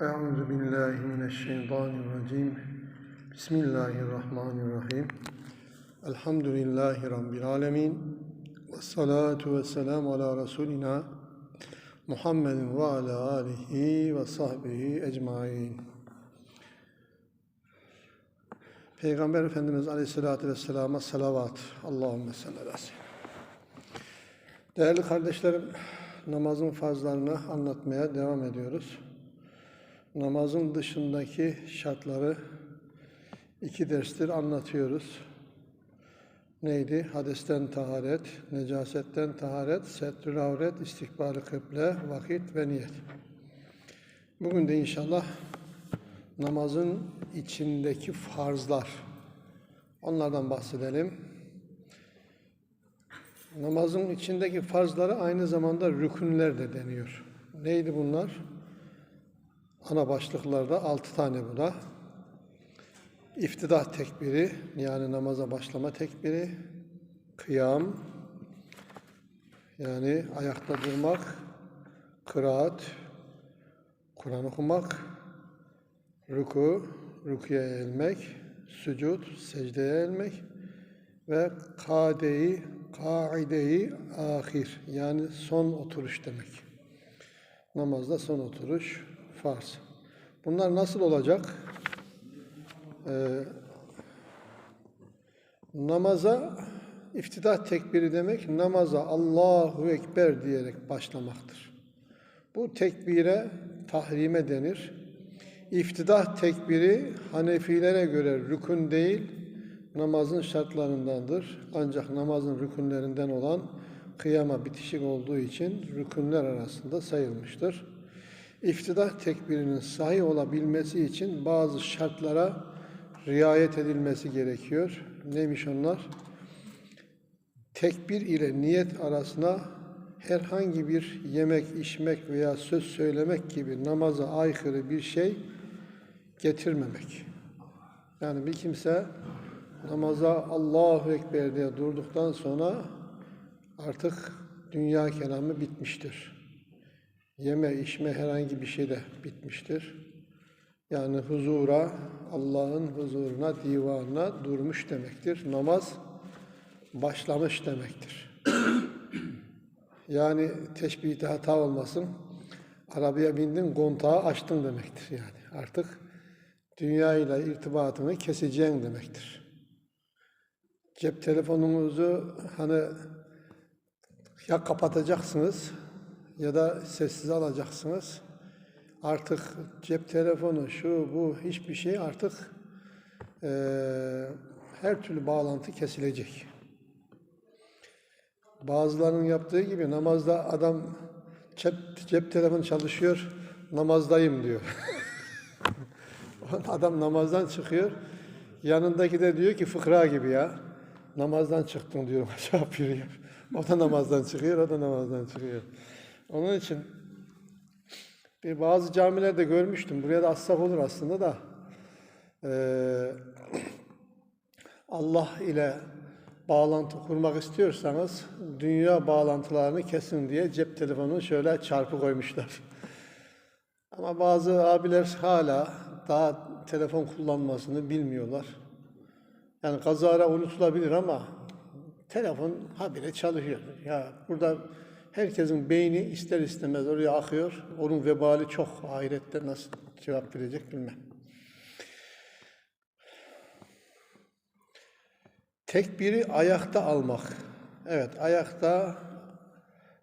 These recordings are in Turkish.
Euzu billahi mineşşeytanirracim. Bismillahirrahmanirrahim. Elhamdülillahi rabbil alamin. Ves salatu vesselamu ala resulina Muhammedin ve ala alihi ve sahbihi ecmaîn. Peygamber Efendimiz Aleyhisselatü Vesselam'a salavat. Allahümme salli ala. Değerli kardeşlerim, namazın farzlarını anlatmaya devam ediyoruz. Namazın dışındaki şartları iki derstir anlatıyoruz. Neydi? Hadesten taharet, necasetten taharet, setrül avret, istikbal kıble, vakit ve niyet. Bugün de inşallah namazın içindeki farzlar, onlardan bahsedelim. Namazın içindeki farzları aynı zamanda rükünler de deniyor. Neydi bunlar? Ana başlıklarda altı tane bu da. İftidah tekbiri, yani namaza başlama tekbiri, kıyam, yani ayakta durmak, kıraat, Kur'an okumak, ruku, rukuya eğilmek, sücud, secdeye eğilmek ve kadeyi, kaideyi ahir, yani son oturuş demek. Namazda son oturuş, farz. Bunlar nasıl olacak? Ee, namaza iftidah tekbiri demek namaza Allahu Ekber diyerek başlamaktır. Bu tekbire tahrime denir. İftidah tekbiri Hanefilere göre rükün değil, namazın şartlarındandır. Ancak namazın rükünlerinden olan kıyama bitişik olduğu için rükünler arasında sayılmıştır. İftidah tekbirinin sahih olabilmesi için bazı şartlara riayet edilmesi gerekiyor. Neymiş onlar? Tekbir ile niyet arasına herhangi bir yemek, içmek veya söz söylemek gibi namaza aykırı bir şey getirmemek. Yani bir kimse namaza Allahu Ekber diye durduktan sonra artık dünya kelamı bitmiştir. Yeme, içme herhangi bir şey de bitmiştir. Yani huzura, Allah'ın huzuruna, divanına durmuş demektir. Namaz başlamış demektir. yani teşbihte hata olmasın. Arabaya bindin, kontağı açtın demektir yani. Artık dünya ile irtibatını keseceğin demektir. Cep telefonunuzu hani ya kapatacaksınız ya da sessiz alacaksınız. Artık cep telefonu, şu, bu, hiçbir şey artık e, her türlü bağlantı kesilecek. Bazılarının yaptığı gibi namazda adam cep, cep telefonu çalışıyor, namazdayım diyor. adam namazdan çıkıyor, yanındaki de diyor ki fıkra gibi ya, namazdan çıktın diyor, aşağı yürüyor. O da namazdan çıkıyor, o da namazdan çıkıyor. Onun için bir bazı camilerde görmüştüm. Buraya da assak olur aslında da. Ee, Allah ile bağlantı kurmak istiyorsanız dünya bağlantılarını kesin diye cep telefonunu şöyle çarpı koymuşlar. Ama bazı abiler hala daha telefon kullanmasını bilmiyorlar. Yani kazara unutulabilir ama telefon habire çalışıyor. Ya burada herkesin beyni ister istemez oraya akıyor. Onun vebali çok ahirette nasıl cevap verecek bilmem. Tekbiri ayakta almak. Evet ayakta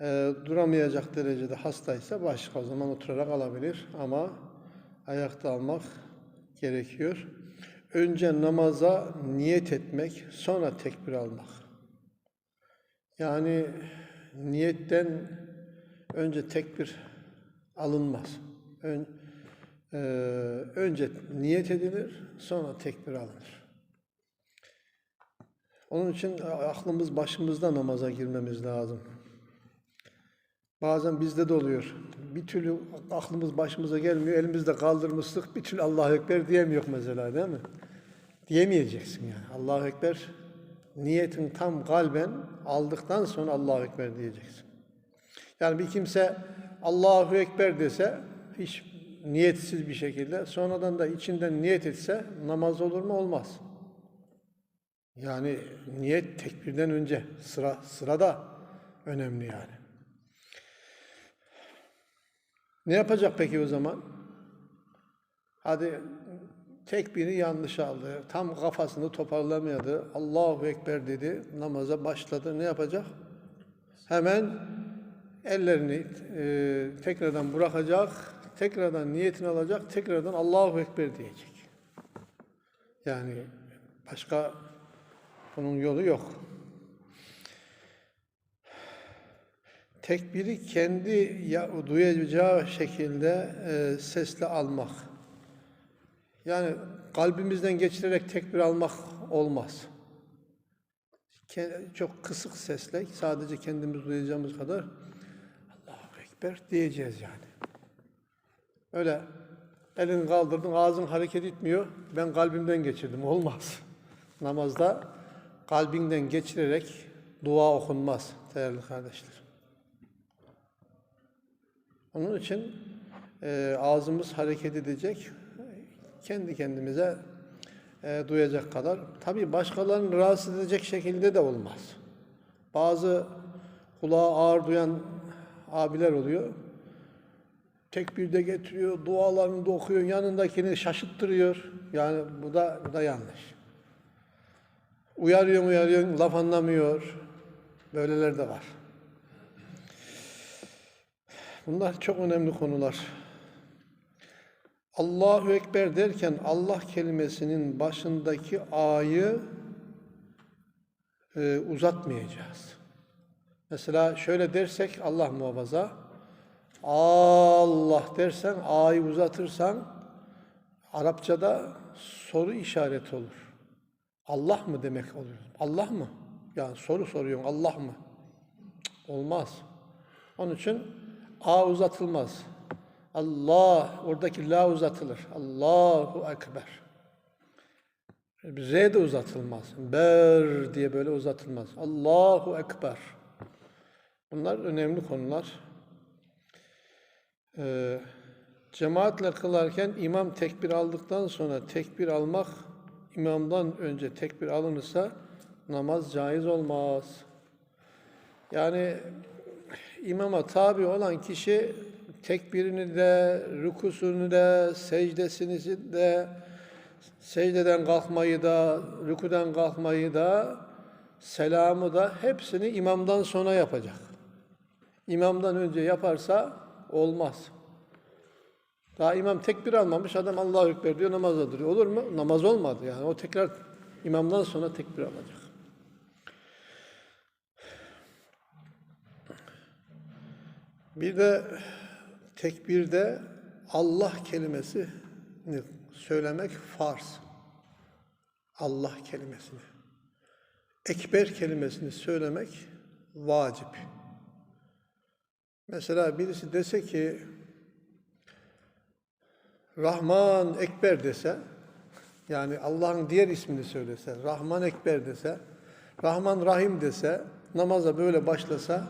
e, duramayacak derecede hastaysa başka o zaman oturarak alabilir ama ayakta almak gerekiyor. Önce namaza niyet etmek, sonra tekbir almak. Yani niyetten önce tekbir alınmaz. Ön, e, önce niyet edilir, sonra tekbir alınır. Onun için aklımız başımızda namaza girmemiz lazım. Bazen bizde de oluyor. Bir türlü aklımız başımıza gelmiyor, elimizde kaldırmıştık, bir türlü Allahu Ekber diyemiyor mesela değil mi? Diyemeyeceksin yani. Allahu Ekber niyetin tam kalben aldıktan sonra Allahu Ekber diyeceksin. Yani bir kimse Allahu Ekber dese hiç niyetsiz bir şekilde sonradan da içinden niyet etse namaz olur mu? Olmaz. Yani niyet tekbirden önce sıra sırada önemli yani. Ne yapacak peki o zaman? Hadi tekbiri yanlış aldı. Tam kafasını toparlamadı. Allahu Ekber dedi. Namaza başladı. Ne yapacak? Hemen ellerini e, tekrardan bırakacak. Tekrardan niyetini alacak. Tekrardan Allahu Ekber diyecek. Yani başka bunun yolu yok. Tekbiri kendi ya- duyacağı şekilde e, sesle almak. Yani kalbimizden geçirerek tekbir almak olmaz. Çok kısık sesle sadece kendimiz duyacağımız kadar Allahu Ekber diyeceğiz yani. Öyle elini kaldırdın ağzın hareket etmiyor. Ben kalbimden geçirdim. Olmaz. Namazda kalbinden geçirerek dua okunmaz değerli kardeşler. Onun için e, ağzımız hareket edecek, kendi kendimize e, duyacak kadar. Tabii başkalarını rahatsız edecek şekilde de olmaz. Bazı kulağı ağır duyan abiler oluyor. Tekbirde getiriyor, dualarını da okuyor, yanındakini şaşıttırıyor. Yani bu da, bu da yanlış. Uyarıyorsun uyarıyorsun, laf anlamıyor. Böyleler de var. Bunlar çok önemli konular. Allahu Ekber derken Allah kelimesinin başındaki a'yı e, uzatmayacağız. Mesela şöyle dersek Allah muhafaza Allah dersen a'yı uzatırsan Arapçada soru işareti olur. Allah mı demek oluyor? Allah mı? Yani soru soruyorsun Allah mı? Olmaz. Onun için A uzatılmaz. Allah, oradaki la uzatılır. Allahu Ekber. Z de uzatılmaz. Ber diye böyle uzatılmaz. Allahu Ekber. Bunlar önemli konular. Ee, cemaatle kılarken imam tekbir aldıktan sonra tekbir almak imamdan önce tekbir alınırsa namaz caiz olmaz. Yani imama tabi olan kişi tekbirini de, rükusunu da, secdesini de, secdeden kalkmayı da, rükudan kalkmayı da, selamı da hepsini imamdan sonra yapacak. İmamdan önce yaparsa olmaz. Daha imam tekbir almamış adam Allahu Ekber diyor namazda duruyor. Olur mu? Namaz olmadı yani. O tekrar imamdan sonra tekbir alacak. Bir de tekbirde Allah kelimesini söylemek farz. Allah kelimesini. Ekber kelimesini söylemek vacip. Mesela birisi dese ki Rahman Ekber dese, yani Allah'ın diğer ismini söylese, Rahman Ekber dese, Rahman Rahim dese, namaza böyle başlasa,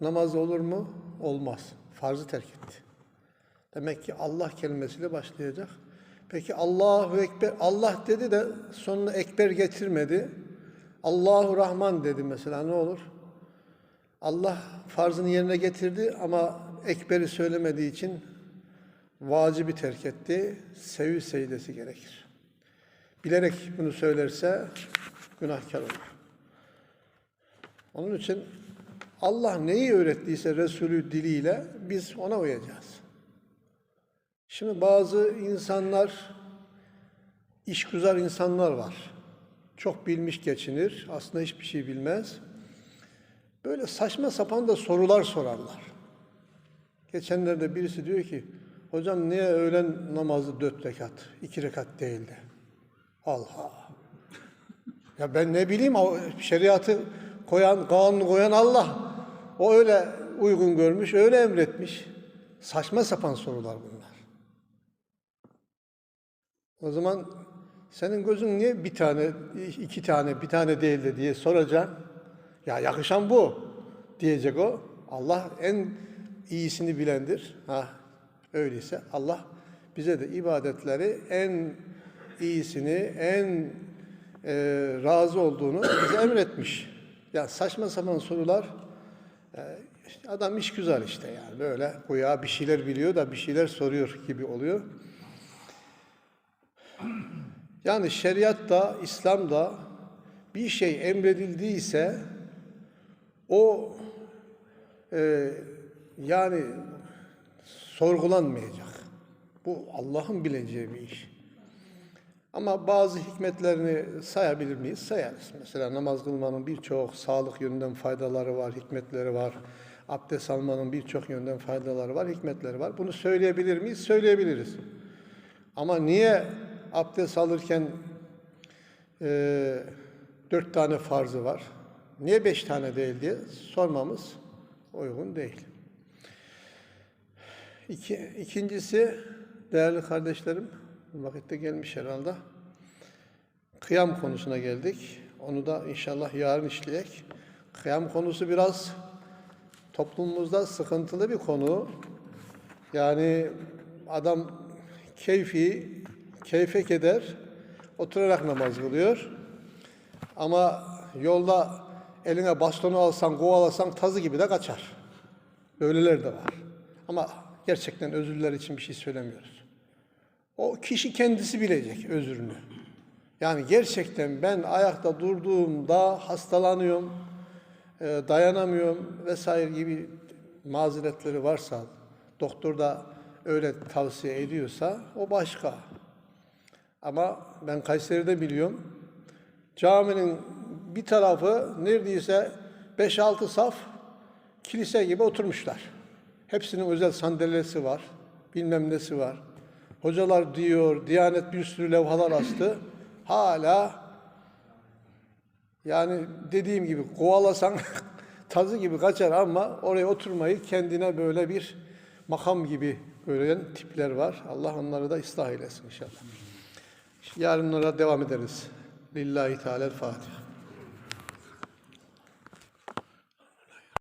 namaz olur mu? Olmaz. Farzı terk etti. Demek ki Allah kelimesiyle başlayacak. Peki Allahu Ekber, Allah dedi de sonuna Ekber getirmedi. Allahu Rahman dedi mesela ne olur? Allah farzını yerine getirdi ama Ekber'i söylemediği için vacibi terk etti. Sevi secdesi gerekir. Bilerek bunu söylerse günahkar olur. Onun için Allah neyi öğrettiyse Resulü diliyle biz ona uyacağız. Şimdi bazı insanlar, işgüzar insanlar var. Çok bilmiş geçinir, aslında hiçbir şey bilmez. Böyle saçma sapan da sorular sorarlar. Geçenlerde birisi diyor ki, hocam niye öğlen namazı dört rekat, iki rekat değildi? Allah! Ya ben ne bileyim, şeriatı koyan, kanunu koyan Allah. O öyle uygun görmüş, öyle emretmiş. Saçma sapan sorular bunlar. O zaman senin gözün niye bir tane, iki tane, bir tane değildi diye soracaksın. Ya yakışan bu diyecek o. Allah en iyisini bilendir. Ha, Öyleyse Allah bize de ibadetleri en iyisini, en e, razı olduğunu bize emretmiş. Ya saçma sapan sorular işte adam iş güzel işte yani böyle güya bir şeyler biliyor da bir şeyler soruyor gibi oluyor. Yani şeriatta, İslam'da bir şey emredildiyse o e, yani sorgulanmayacak. Bu Allah'ın bileceği bir iş. Ama bazı hikmetlerini sayabilir miyiz? Sayarız. Mesela namaz kılmanın birçok sağlık yönünden faydaları var, hikmetleri var. Abdest almanın birçok yönden faydaları var, hikmetleri var. Bunu söyleyebilir miyiz? Söyleyebiliriz. Ama niye abdest alırken e, dört tane farzı var? Niye beş tane değil diye sormamız uygun değil. İki, ikincisi, değerli kardeşlerim, vakitte gelmiş herhalde. Kıyam konusuna geldik. Onu da inşallah yarın işleyek. Kıyam konusu biraz toplumumuzda sıkıntılı bir konu. Yani adam keyfi, keyfe keder, oturarak namaz kılıyor. Ama yolda eline bastonu alsan, kovalasan tazı gibi de kaçar. Böyleler de var. Ama gerçekten özürler için bir şey söylemiyoruz. O kişi kendisi bilecek özrünü. Yani gerçekten ben ayakta durduğumda hastalanıyorum, e, dayanamıyorum vesaire gibi mazeretleri varsa, doktor da öyle tavsiye ediyorsa o başka. Ama ben Kayseri'de biliyorum. Caminin bir tarafı neredeyse 5-6 saf kilise gibi oturmuşlar. Hepsinin özel sandalyesi var, bilmem nesi var. Hocalar diyor, Diyanet bir sürü levhalar astı. Hala yani dediğim gibi kovalasan tazı gibi kaçar ama oraya oturmayı kendine böyle bir makam gibi gören tipler var. Allah onları da ıslah eylesin inşallah. Yarınlara devam ederiz. Lillahi Teala Fatiha.